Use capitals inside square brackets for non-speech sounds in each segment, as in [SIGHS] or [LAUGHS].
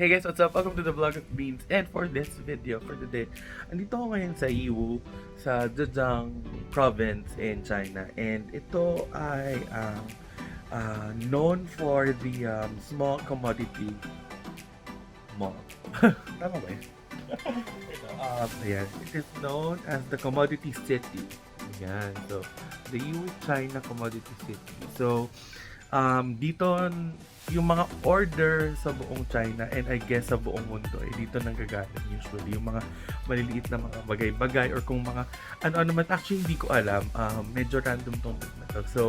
Hey guys, what's up? Welcome to the vlog of Beans. And for this video, for today, andito ako ngayon sa Yiwu, sa Zhejiang province in China. And ito ay um, uh, known for the um, small commodity mall. [LAUGHS] Tama ba yun? [LAUGHS] um, ayan. It is known as the commodity city. Ayan. So, the Yiwu China Commodity City. So, um, dito yung mga order sa buong China and I guess sa buong mundo ay dito nang gagaling usually. Yung mga maliliit na mga bagay-bagay or kung mga ano-ano man. Actually hindi ko alam. Um, medyo random tong na to. So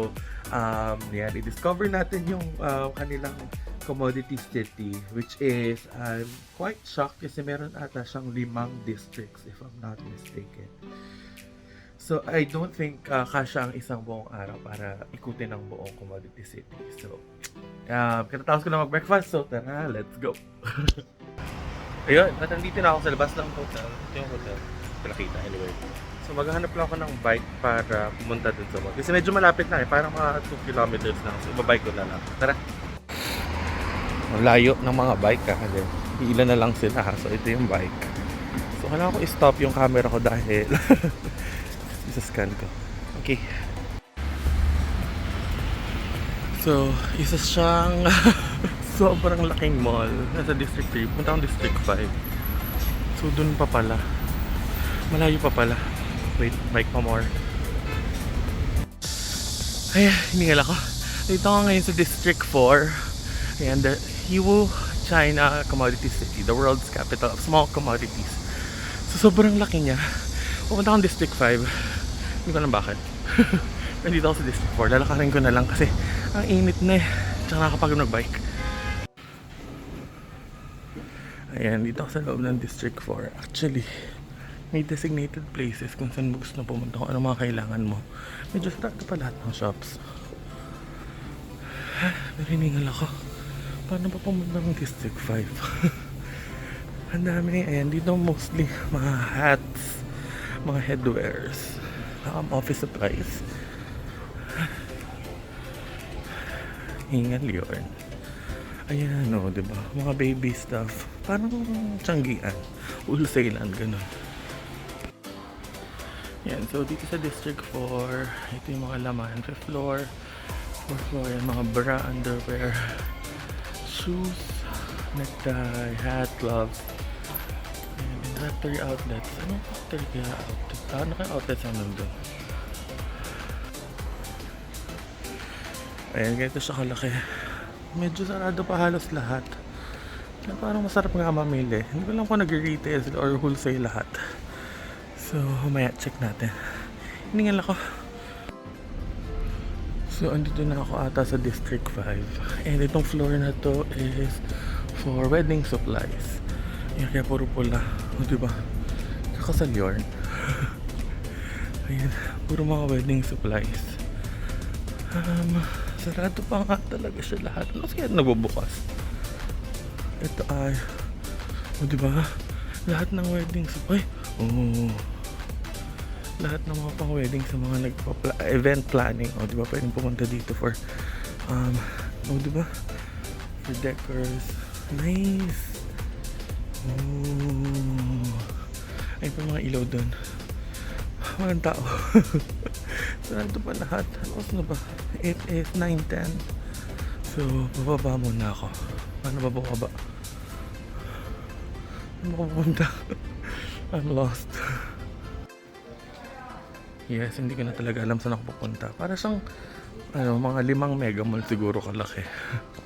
um, yan i-discover natin yung uh, kanilang commodity city which is I'm quite shocked kasi meron ata siyang limang districts if I'm not mistaken So, I don't think uh, kasha ang isang buong araw para ikutin ang buong commodity city. So, um, katatapos ko na mag-breakfast. So, tara, let's go. [LAUGHS] Ayun, at nandito na ako sa labas ng hotel. Ito yung hotel. Pinakita anyway. So, maghahanap lang ako ng bike para pumunta dun sa mall. Kasi medyo malapit na eh. Parang mga 2 kilometers lang. So, babike ko na lang. Tara. Ang layo ng mga bike ha. Kasi ilan na lang sila. So, ito yung bike. So, kailangan ko i-stop yung camera ko dahil [LAUGHS] isa-scan ko. Okay. So, isa siyang [LAUGHS] sobrang laking mall. Nasa District 3. Punta akong District 5. So, dun pa pala. Malayo pa pala. Wait, bike pa more. Ay, hiningal ako. Dito ako ngayon sa District 4. Ayan, the Yiwu, China Commodity City. The world's capital of small commodities. So, sobrang laki niya. Pupunta akong District 5. Hindi ko alam bakit. [LAUGHS] Nandito ako sa District 4. Lalakarin ko na lang kasi ang init na eh. Tsaka nakakapagod mag-bike. Ayan, dito ako sa loob ng District 4. Actually, may designated places kung saan mo gusto pumunta kung ano mga kailangan mo. Medyo sarado pa lahat ng shops. [SIGHS] Nariningal ako. Paano pa pumunta ng District 5? [LAUGHS] Ang dami. Ayan, dito mostly mga hats, mga headwears, um, office supplies. Hingal yun. Ayan, o, di ba? Mga baby stuff. Parang tiyanggian. Wholesalan, ganun. Yan, so dito sa District 4, ito yung mga laman. Fifth floor, fourth floor, yung mga bra, underwear, shoes, necktie, hat, gloves, factory outlets. Anong factory kaya outlet? Ah, ano kaya outlets ang nandun? Ayan, ganito siya kalaki. Medyo sarado pa halos lahat. Kaya parang masarap nga mamili. Hindi ko lang kung nag-retail or wholesale lahat. So, mamaya check natin. Hiningal ako. So, andito na ako ata sa District 5. And itong floor na to is for wedding supplies. Ayan, kaya puro pula. O, diba? Kakasal yarn. [LAUGHS] Ayan, puro mga wedding supplies. Um, sarado pa nga talaga siya lahat. Ano kaya nabubukas? Ito ay, o diba? Lahat ng wedding supply. Oh, lahat ng mga pang wedding sa mga nagpa event planning. O diba? Pwedeng pumunta dito for, um, o diba? For decors. Nice. Oh. Ayun pa mga ilaw doon. Walang tao. [LAUGHS] Sarado pa lahat. Ano na ba? 8, 8, 9, 10. So, bababa muna ako. Paano ba bumaba? Ano ako pupunta? [LAUGHS] I'm lost. Yes, hindi ko na talaga alam saan ako pupunta. Para siyang, ano, mga limang mega mall siguro kalaki.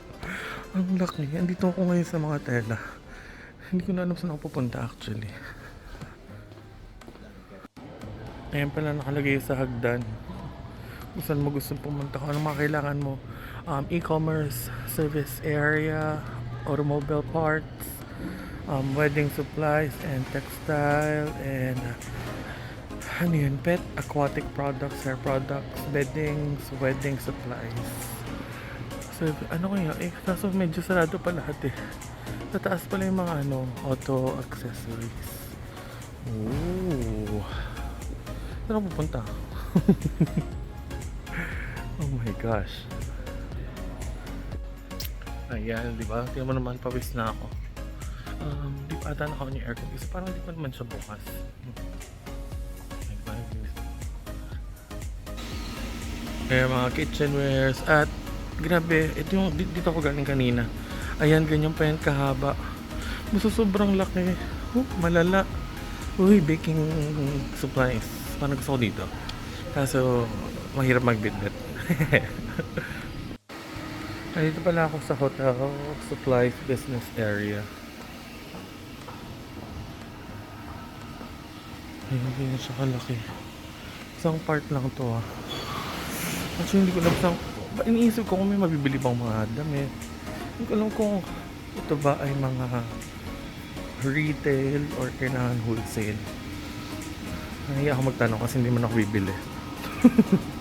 [LAUGHS] Ang laki. Andito ako ngayon sa mga tela. Hindi ko na alam saan ako pupunta actually. Ayan pala nakalagay sa hagdan. Kung saan mo gusto pumunta, kung ano mga kailangan mo. Um, e-commerce, service area, automobile parts, um, wedding supplies, and textile, and uh, ano yun, pet, aquatic products, hair products, beddings, wedding supplies. So, ano kaya? Eh, kaso medyo sarado pa lahat eh. Sa taas pala yung mga ano, auto accessories. Ooh. Saan ako pupunta? [LAUGHS] oh my gosh. Ayan, di ba? Tingnan mo naman, pawis na ako. Um, di pa ata naka-on yung aircon kasi parang di pa naman siya bukas. Kaya mga kitchenwares at grabe, ito yung di- dito ako galing kanina. Ayan, ganyan pa yan kahaba. Basta sobrang laki. Oh, malala. Uy, baking supplies. Paano gusto ko dito? Kaso, mahirap magbitbit. [LAUGHS] Nandito pala ako sa hotel supplies business area. Ay, hindi na siya kalaki. Isang part lang to ah. Actually, hindi ko alam saan... Iniisip ko kung may mabibili bang mga damit. Hindi ko alam kung ito ba ay mga retail or kailangan wholesale. Nahiya ako magtanong kasi hindi man ako bibili. [LAUGHS]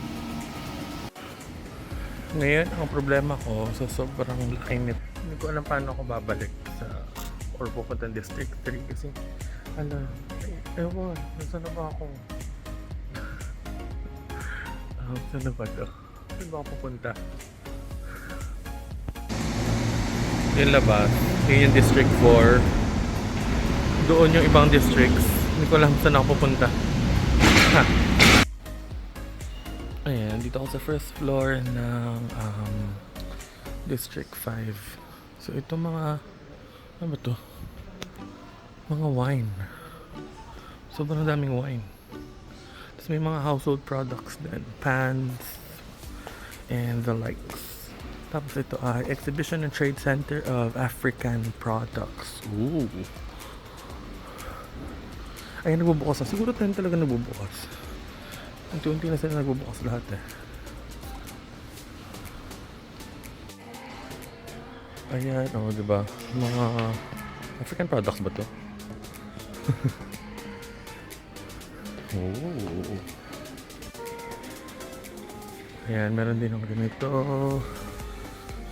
Ngayon, ang problema ko sa sobrang laki nito, hindi ko alam paano ako babalik sa or pupunta District 3 kasi ano, ewan, nasa na ba ako? [LAUGHS] Ah, saan na ba to? Saan ba ako pupunta? Yung labas, yun yung District 4. Doon yung ibang districts. Hindi ko alam saan ako pupunta. Ha. Ayan, dito ako sa first floor ng um, District 5. So, ito mga, ano ba to? Mga wine. Sobrang daming wine. Tapos may mga household products din. Pans, and the likes. Tapos ito ay Exhibition and Trade Center of African Products. Ooh. Ay, nagbubukas na. Siguro 10 talaga nagbubukas. Unti-unti na sila nagbubukas lahat eh. Ayan, oh, di ba? Mga African products ba to? [LAUGHS] oh. Ayan, meron din ng ganito.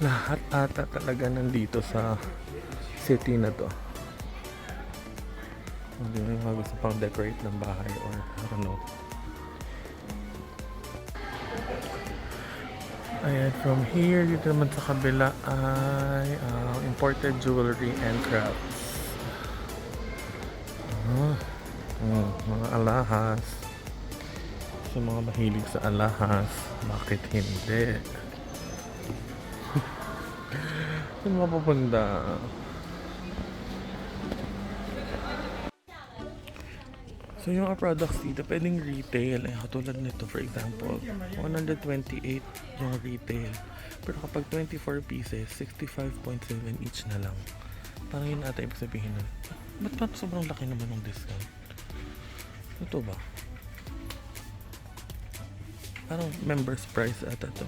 Lahat ata talaga nandito sa city na to. Hindi mo yung gusto pang decorate ng bahay or I don't know. Ayan, from here, dito naman sa kabila ay ah, imported jewelry and crafts. Ah, mm, mga alahas. Sa mga mahilig sa alahas, bakit hindi? Saan mapupunta? So yung mga products dito, pwedeng retail. Eh, katulad nito, for example, 128 yung retail. Pero kapag 24 pieces, 65.7 each na lang. Parang yun ata ibig sabihin nun. Ba't ba't sobrang laki naman ng discount? Ito ba? Parang members price ata to.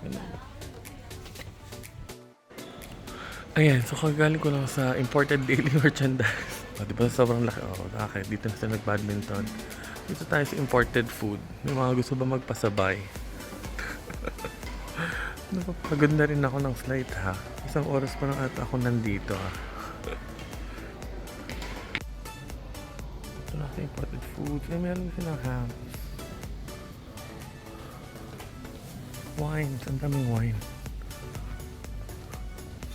Ganun? Ayan, so kagaling ko lang sa imported daily [LAUGHS] merchandise. O, di ba sobrang laki? O, okay, dito na sila nag-badminton. Dito tayo sa imported food. May mga gusto ba magpasabay? [LAUGHS] Napapagod na rin ako ng flight ha. Isang oras pa lang ata ako nandito ha. Ito na sa imported food. Ay, meron silang hams. Wines. Ang daming wine.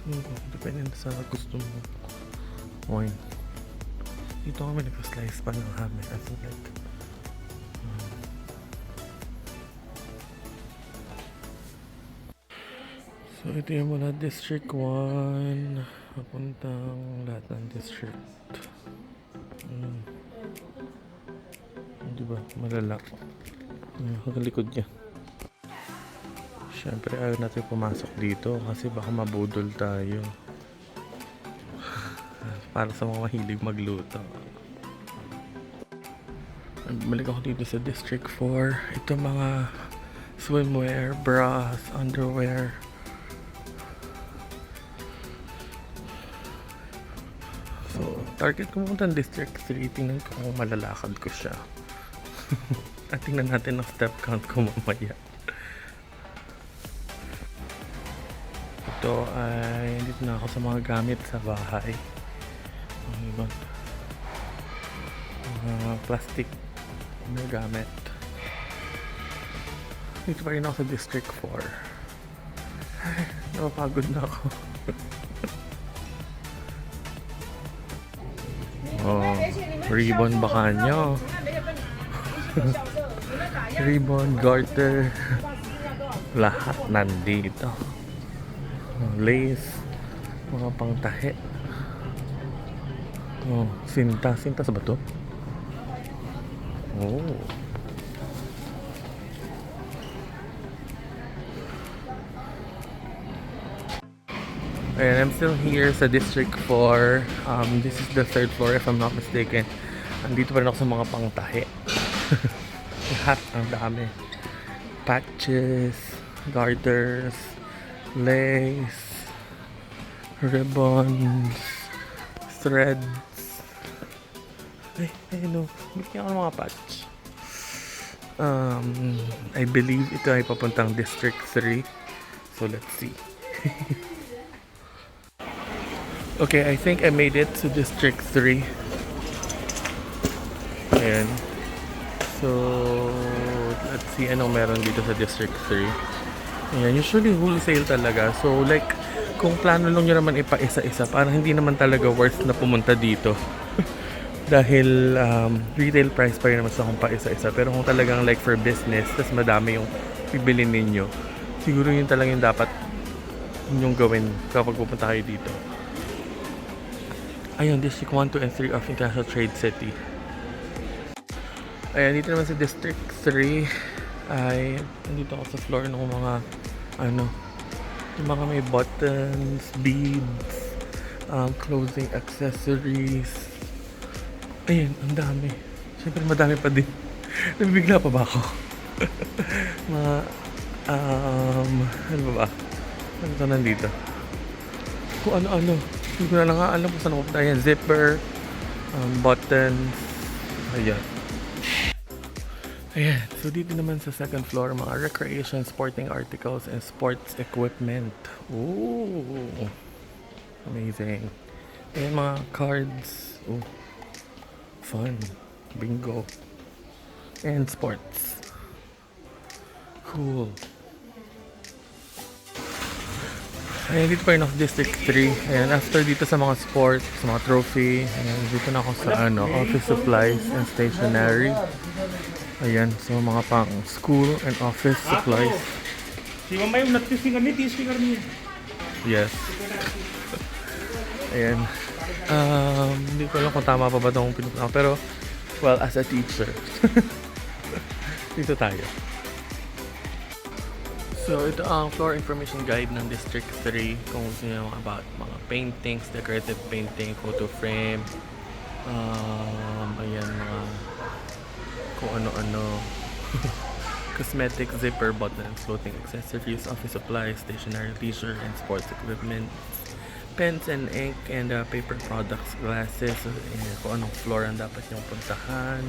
So, depende sa gusto mo. Wine. Dito kami nag-slice pa ng ham. eh. As in like, So, ito yung mula District 1. Papuntang lahat ng district. Mm. Di ba? Malala. Mm, ang likod niya. Siyempre, ayaw natin pumasok dito kasi baka mabudol tayo. [LAUGHS] Para sa mga mahilig magluto. Balik ako dito sa District 4. Ito mga swimwear, bras, underwear. So, target ko pumunta ng District 3. Tingnan ko kung malalakad ko siya. [LAUGHS] At tingnan natin ang step count ko mamaya. Ito ay dito na ako sa mga gamit sa bahay. Ano ba? Mga plastic na gamit. Dito pa rin ako sa District 4. Ay, [LAUGHS] napapagod na ako. [LAUGHS] Oh, ribbon baka nyo. [LAUGHS] ribbon, garter. Lahat nandito. Lace. Mga pangtahe. Oh, sinta. Sintas ba to? Oh. Ayan, I'm still here sa District 4. Um, this is the third floor if I'm not mistaken. Andito pa rin ako sa mga pangtahe. [LAUGHS] Lahat ang dami. Patches, garters, lace, ribbons, threads. Ay, ay no. Bigyan ako ng mga patch. Um, I believe ito ay papuntang District 3. So let's see. [LAUGHS] Okay, I think I made it to District 3. Ayan. So, let's see anong meron dito sa District 3. Ayan, usually wholesale talaga. So, like, kung plano lang nyo naman ipa-isa-isa, parang hindi naman talaga worth na pumunta dito. [LAUGHS] Dahil um, retail price pa rin naman sa kung pa-isa-isa. Pero kung talagang like for business, tas madami yung bibilin ninyo, siguro yun talagang yung dapat yung gawin kapag pupunta kayo dito. Ayun, District 1, 2, and 3 of International Trade City. Ayan, dito naman sa District 3 ay nandito ako sa floor ng mga ano, yung mga may buttons, beads, um, clothing accessories. Ayun, ang dami. Siyempre madami pa din. [LAUGHS] Nabibigla pa ba ako? [LAUGHS] mga, um, ano ba ba? Ano to nandito? Kung ano-ano. Hindi ko na lang alam kung saan napunta yan. Zipper, um, buttons, ayan. Ayan, so dito naman sa second floor, mga recreation, sporting articles, and sports equipment. Ooh, amazing. Ayan, mga cards. Ooh, fun. Bingo. And sports. Cool. Ayan, dito pa rin ako District 3. Ayan, after dito sa mga sports, sa mga trophy. Ayan, dito na ako sa ano, office supplies and stationery. Ayan, so mga pang school and office supplies. Si Mama yung nag-testing kami, testing kami. Yes. Ayan. Um, hindi ko alam kung tama pa ba itong pinupunta ko. Pero, well, as a teacher. [LAUGHS] dito tayo. So, ito ang floor information guide ng District 3 kung gusto nyo about mga paintings, decorative painting, photo frame, um, ayan, mga kung ano-ano. [LAUGHS] Cosmetic, zipper, buttons, clothing accessories, office supplies, stationery, leisure, and sports equipment, pens and ink, and uh, paper products, glasses, and kung anong floor ang dapat yung puntahan.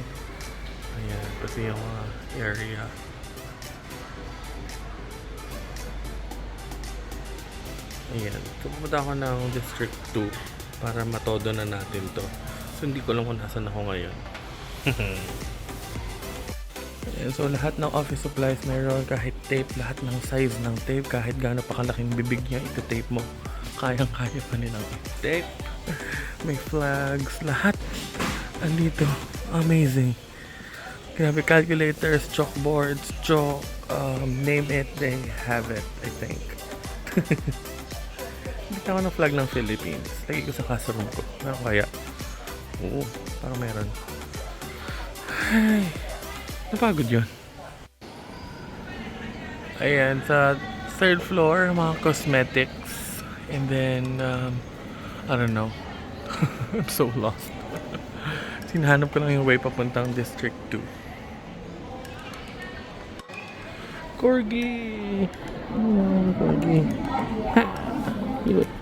Ayan, pati yung mga area. Ayan. Pupunta ako ng District 2 para matodo na natin to. So, hindi ko alam kung nasan ako ngayon. [LAUGHS] Ayan, so, lahat ng office supplies meron. Kahit tape, lahat ng size ng tape. Kahit gaano pa kalaking bibig niya, ito-tape mo. Kayang-kaya pa nilang i-tape. [LAUGHS] May flags, lahat. Andito. Amazing. Grabe, calculators, chalkboards, chalk, um, name it, they have it, I think. [LAUGHS] Bigyan ako ng flag ng Philippines. Lagi ko sa classroom ko. Meron kaya? Oo, parang meron. Ay, napagod yun. Ayan, sa third floor, mga cosmetics. And then, um, I don't know. [LAUGHS] I'm so lost. [LAUGHS] Sinahanap ko lang yung way papuntang District 2. Corgi! Oh, Corgi. Ha! Cute.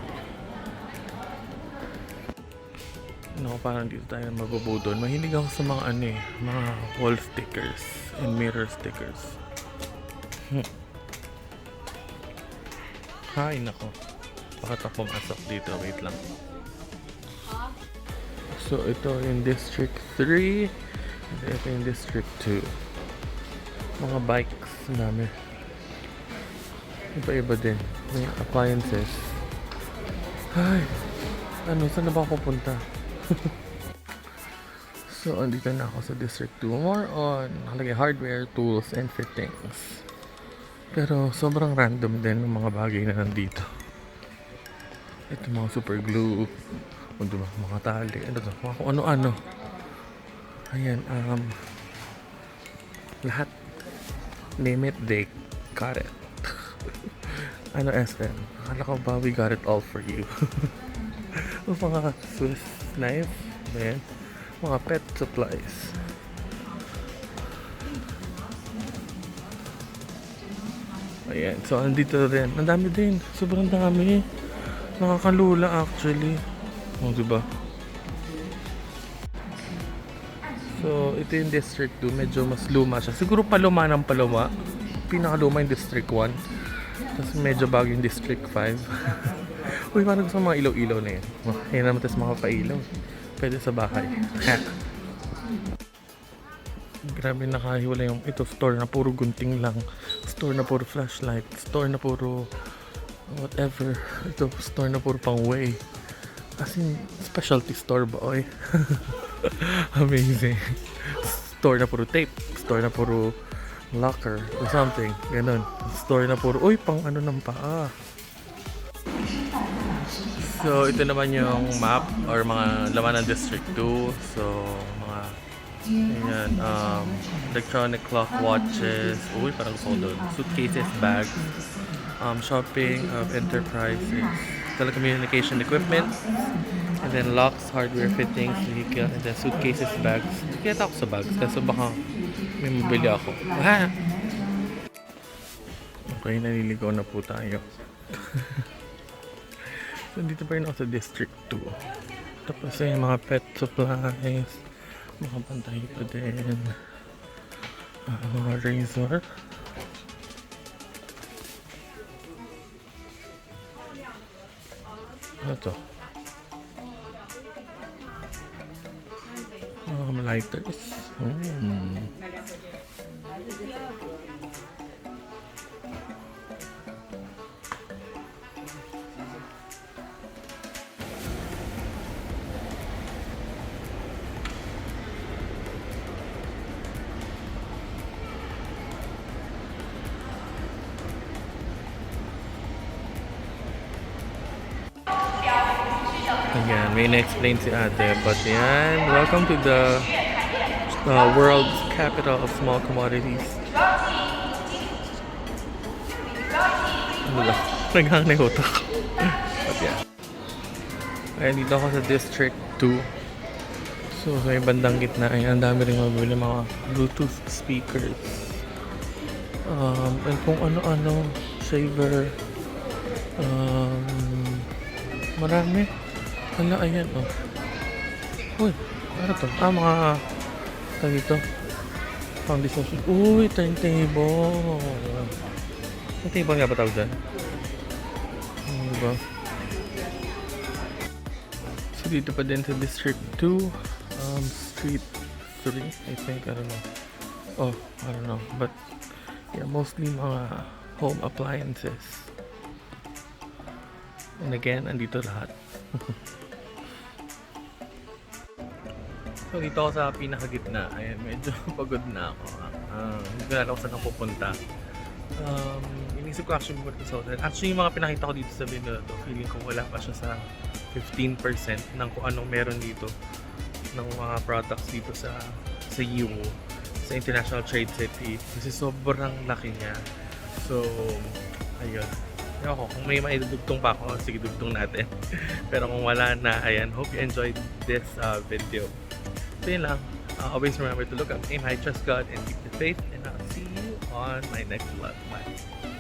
Parang dito tayo mabubudol. Mahilig ako sa mga ano eh, mga wall stickers and mirror stickers. Hmm. Hay, nako. Bakit ako pumasok dito? Wait lang. So, ito yung District 3. and Ito yung District 2. Mga bikes namin. Iba-iba din. May appliances. Ay, ano, saan na ba ako pupunta? [LAUGHS] So, andito na ako sa District 2. More on, nakalagay hardware, tools, and fittings. Pero, sobrang random din ng mga bagay na nandito. Ito mga super glue. O diba, mga tali. Ano to? Mga kung ano-ano. Ayan, um... Lahat. Name it, they got it. [LAUGHS] ano SM? Akala ko ba we got it all for you. [LAUGHS] o mga Swiss knife. Ayan. Mga pet supplies. Ayan. So, andito rin. Ang dami din. Sobrang dami. Nakakalula actually. O, diba? So, ito yung District 2. Medyo mas luma siya. Siguro paluma ng paluma. Pinakaluma yung District 1. Tapos medyo bago yung District 5. [LAUGHS] Uy, parang gusto mga ilaw-ilaw na yan. Oh, yan naman tapos mga pailaw. Pwede sa bahay. [LAUGHS] Grabe nakahiwala yung ito store na puro gunting lang. Store na puro flashlight. Store na puro whatever. Ito store na puro pang way. As in, specialty store ba, oy? [LAUGHS] Amazing. Store na puro tape. Store na puro locker or something. Ganon. Store na puro, uy, pang ano ng paa. So, ito naman yung map or mga laman ng District 2. So, mga Ayan, um, electronic clock watches. Uy, parang ko doon. Suitcases, bags. Um, shopping of enterprises. Telecommunication equipment. And then locks, hardware fittings, vehicle, and then suitcases, bags. Kaya ako sa bags kasi baka may mabili ako. Ha? [LAUGHS] Okay, naliligaw na po tayo. [LAUGHS] so, dito pa rin ako sa District 2. Tapos yung mga pet supplies, mga pantay pa din. Ah, mga razor. Ano to? Um, lighters. Hmm. May na-explain si ate. But yan, welcome to the uh, world's capital of small commodities. Ano ba? [LAUGHS] Naghang na utak. But yeah. Ayan, dito ako sa District 2. So, sa may bandang gitna, ayan, ang dami rin mabili mga Bluetooth speakers. Um, and kung ano-ano, shaver, um, marami. Hala, ayan, oh. Uy, ano to? Ah, mga, tag dito. Pang discussion. Uy, turntable. Turntable nga ba tawag dyan? Ano diba? So, dito pa din sa District 2, um, Street 3, I think, I don't know. Oh, I don't know. But, yeah, mostly mga home appliances. And again, andito lahat. [LAUGHS] so, dito ako sa pinakagitna. Ayan, medyo [LAUGHS] pagod na ako. Ah, hindi ko alam saan ako pupunta. Um, inisip ko actually pumunta sa hotel. Actually, yung mga pinakita ko dito sa video na to, feeling ko wala pa siya sa 15% ng kung anong meron dito ng mga products dito sa sa Yiwu sa International Trade City kasi sobrang laki niya. So, ayun. Ewan ko, kung may maidudugtong pa ako, sige dugtong natin. [LAUGHS] Pero kung wala na, ayan, hope you enjoyed this uh, video. So lang. Uh, always remember to look up, aim high, trust God, and keep the faith. And I'll see you on my next vlog. Bye.